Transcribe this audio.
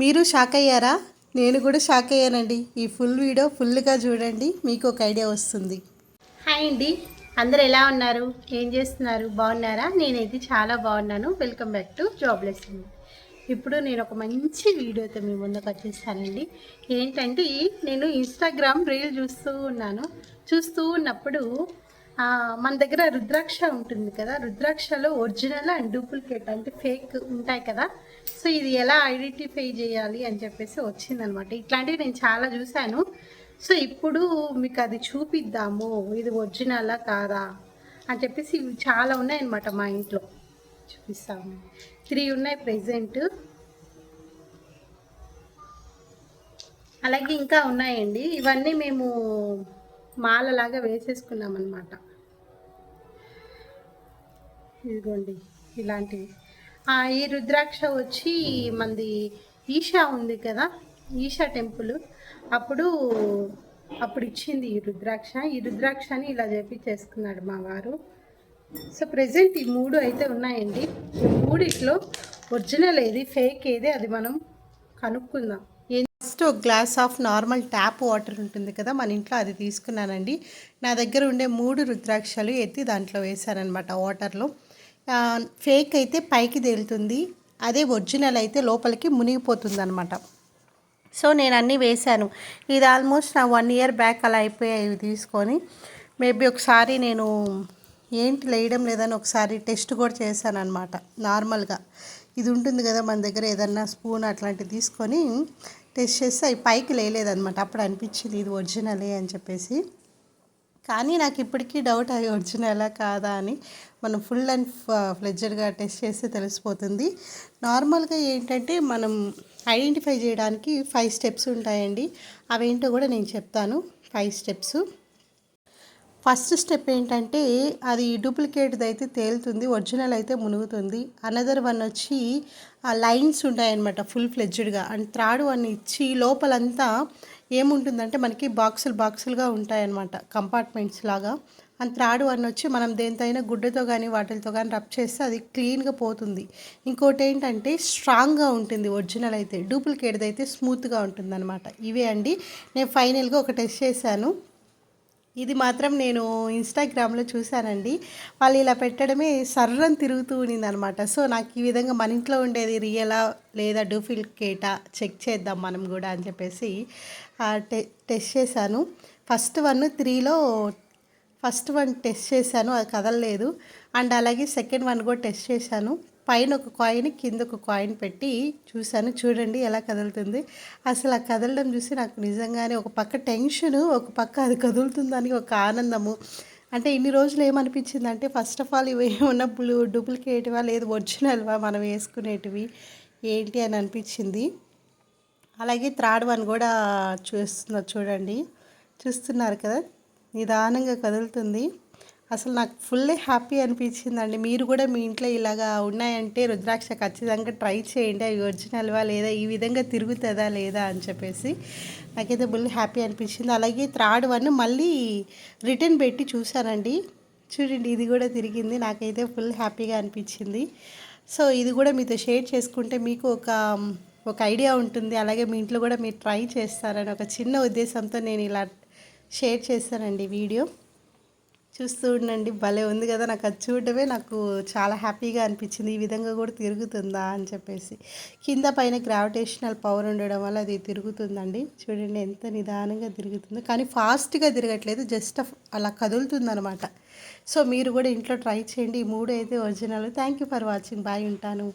మీరు షాక్ అయ్యారా నేను కూడా షాక్ అయ్యానండి ఈ ఫుల్ వీడియో ఫుల్గా చూడండి మీకు ఒక ఐడియా వస్తుంది. హాయ్ అండి. అందరు ఎలా ఉన్నారు? ఏం చేస్తున్నారు? బాగున్నారా? నేనైతే చాలా బాగున్నాను. వెల్కమ్ బ్యాక్ టు జాబ్లెస్ ఇప్పుడు నేను ఒక మంచి వీడియోతో మీ ముందుకు వచ్చేస్తానండి ఏంటంటే నేను ఇన్స్టాగ్రామ్ రీల్ చూస్తూ ఉన్నాను. చూస్తూ ఉన్నప్పుడు మన దగ్గర రుద్రాక్ష ఉంటుంది కదా. రుద్రాక్షలో ఒరిజినల్ అండ్ డూప్లికేట్ అంటే ఫేక్ ఉంటాయి కదా. సో ఇది ఎలా ఐడెంటిఫై చేయాలి అని చెప్పేసి వచ్చిందనమాట. ఇట్లాంటివి నేను చాలా చూశాను. సో ఇప్పుడు మీకు అది చూపిద్దాము. ఇది ఒరిజినలా కాదా అని చెప్పేసి ఇవి చాలా ఉన్నాయన్నమాట మా ఇంట్లో. చూపిస్తాము. త్రీ ఉన్నాయి ప్రెసెంట్. అలాగే ఇంకా ఉన్నాయండి. ఇవన్నీ మేము మాలలాగా వేసేసుకున్నాం అనమాట ఇదిగోండి ఇలాంటివి. ఈ రుద్రాక్ష వచ్చి మంది ఈషా ఉంది కదా ఈషా టెంపుల్. అప్పుడు అప్పుడు ఇచ్చింది ఈ రుద్రాక్ష. ఈ రుద్రాక్షని ఇలా చేపించేసుకున్నాడు మా వారు. సో ప్రజెంట్ ఈ మూడు అయితే ఉన్నాయండి. ఈ మూడిట్లో ఒరిజినల్ ఏది ఫేక్ ఏది అది మనం కనుక్కుందాం. ఫస్ట్ ఒక glass of normal tap water ఉంటుంది కదా మన ఇంట్లో అది తీసుకున్నానండి. నా దగ్గర ఉండే మూడు రుద్రాక్షలు ఎత్తి దాంట్లో వేశానమాట వాటర్లో. ఫేక్ అయితే పైకి తేలుతుంది. అదే ఒరిజినల్ అయితే లోపలికి మునిగిపోతుంది అనమాట సో నేను అన్నీ వేశాను. ఇది ఆల్మోస్ట్ నా వన్ ఇయర్ బ్యాక్ అలా అయిపోయాయి ఇవి తీసుకొని. మేబీ ఒకసారి నేను ఏంటి లేయడం లేదని ఒకసారి టెస్ట్ కూడా చేశాను అనమాట నార్మల్గా. ఇది ఉంటుంది కదా మన దగ్గర ఏదన్నా స్పూన్ అట్లాంటివి తీసుకొని టెస్ట్ చేస్తే అవి పైకి లేలేదనమాట అప్పుడు అనిపించింది ఇది ఒరిజినలే అని చెప్పేసి. కానీ నాకు ఇప్పటికీ డౌట్ అవి ఒరిజినలా కాదా అని. మనం ఫుల్ అండ్ ఫ్లెడ్జర్గా టెస్ట్ చేస్తే తెలిసిపోతుంది. నార్మల్గా ఏంటంటే మనం ఐడెంటిఫై చేయడానికి ఫైవ్ స్టెప్స్ ఉంటాయండి. అవేంటో కూడా నేను చెప్తాను. Five steps. ఫస్ట్ స్టెప్ ఏంటంటే అది డూప్లికేట్ది అయితే తేలుతుంది ఒరిజినల్ అయితే మునుగుతుంది. అనదర్ వన్ వచ్చి ఆ లైన్స్ ఉంటాయన్నమాట ఫుల్ ఫ్లెడ్జ్డ్గా అండ్ థర్డ్ వన్ ఇచ్చి లోపలంతా ఏముంటుందంటే మనకి బాక్సులు బాక్సులుగా ఉంటాయన్నమాట కంపార్ట్మెంట్స్ లాగా. అండ్ థర్డ్ వన్ వచ్చి మనం దేనితోనైనా గుడ్డతో కానీ వాటితో కానీ రబ్ చేస్తే అది క్లీన్గా పోతుంది. ఇంకోటి ఏంటంటే స్ట్రాంగ్గా ఉంటుంది ఒరిజినల్ అయితే డూప్లికేట్ది అయితే స్మూత్గా ఉంటుంది అనమాట ఇవే అండి. నేను ఫైనల్గా ఒక టెస్ట్ చేశాను. ఇది మాత్రం నేను ఇన్స్టాగ్రామ్లో చూశానండి. వాళ్ళు ఇలా పెట్టడమే సర్రం తిరుగుతూ ఉన్నింది అనమాట సో నాకు ఈ విధంగా మన ఇంట్లో ఉండేది రియలా లేదా డూప్లికేటా చెక్ చేద్దాం మనం కూడా అని చెప్పేసి టె టెస్ట్ చేశాను. ఫస్ట్ వన్ త్రీలో ఫస్ట్ వన్ టెస్ట్ చేశాను అది కదలలేదు. అండ్ అలాగే సెకండ్ వన్ కూడా టెస్ట్ చేశాను. పైన ఒక కాయిన్ కింద ఒక కాయిన్ పెట్టి చూశాను. చూడండి ఎలా కదులుతుంది. అసలు ఆ కదలడం చూసి నాకు నిజంగానే ఒక పక్క టెన్షన్ ఒక పక్క అది కదులుతుందని ఒక ఆనందము. అంటే ఇన్ని రోజులు ఏమనిపించింది అంటే ఫస్ట్ ఆఫ్ ఆల్ ఇవి ఏమన్నా బ్లూ డూప్లికేటివా లేదు ఒరిజినల్వా మనం వేసుకునేటివి? ఏంటి అని అనిపించింది. అలాగే థ్రాడ్ వన్ కూడా చూస్తున్నారు చూడండి. చూస్తున్నారు కదా. నిదానంగా కదులుతుంది. అసలు నాకు ఫుల్ హ్యాపీ అనిపించిందండి. మీరు కూడా మీ ఇంట్లో ఇలాగా ఉన్నాయంటే రుద్రాక్ష ఖచ్చితంగా ట్రై చేయండి. అవి ఒరిజినల్వా లేదా ఈ విధంగా తిరుగుతుందా లేదా అని చెప్పేసి నాకైతే ఫుల్ హ్యాపీ అనిపించింది. అలాగే థర్డ్ వన్ మళ్ళీ రిటర్న్ పెట్టి చూశానండి. చూడండి ఇది కూడా తిరిగింది. నాకైతే ఫుల్ హ్యాపీగా అనిపించింది. సో ఇది కూడా మీతో షేర్ చేసుకుంటే మీకు ఒక ఒక ఐడియా ఉంటుంది. అలాగే మీ ఇంట్లో కూడా మీరు ట్రై చేస్తారని ఒక చిన్న ఉద్దేశంతో నేను ఇలా షేర్ చేస్తానండి వీడియో. చూస్తూ ఉండండి. భలే ఉంది కదా నాకు అది చూడటమే నాకు చాలా హ్యాపీగా అనిపించింది. ఈ విధంగా కూడా తిరుగుతుందా అని చెప్పేసి. కింద పైన గ్రావిటేషనల్ పవర్ ఉండడం వల్ల అది తిరుగుతుందండి. చూడండి ఎంత నిదానంగా తిరుగుతుందో. కానీ ఫాస్ట్గా తిరగట్లేదు జస్ట్ అలా కదులుతుందనమాట సో మీరు కూడా ఇంట్లో ట్రై చేయండి. ఈ మూడు అయితే original. Thank you for watching. Bye ఉంటాను.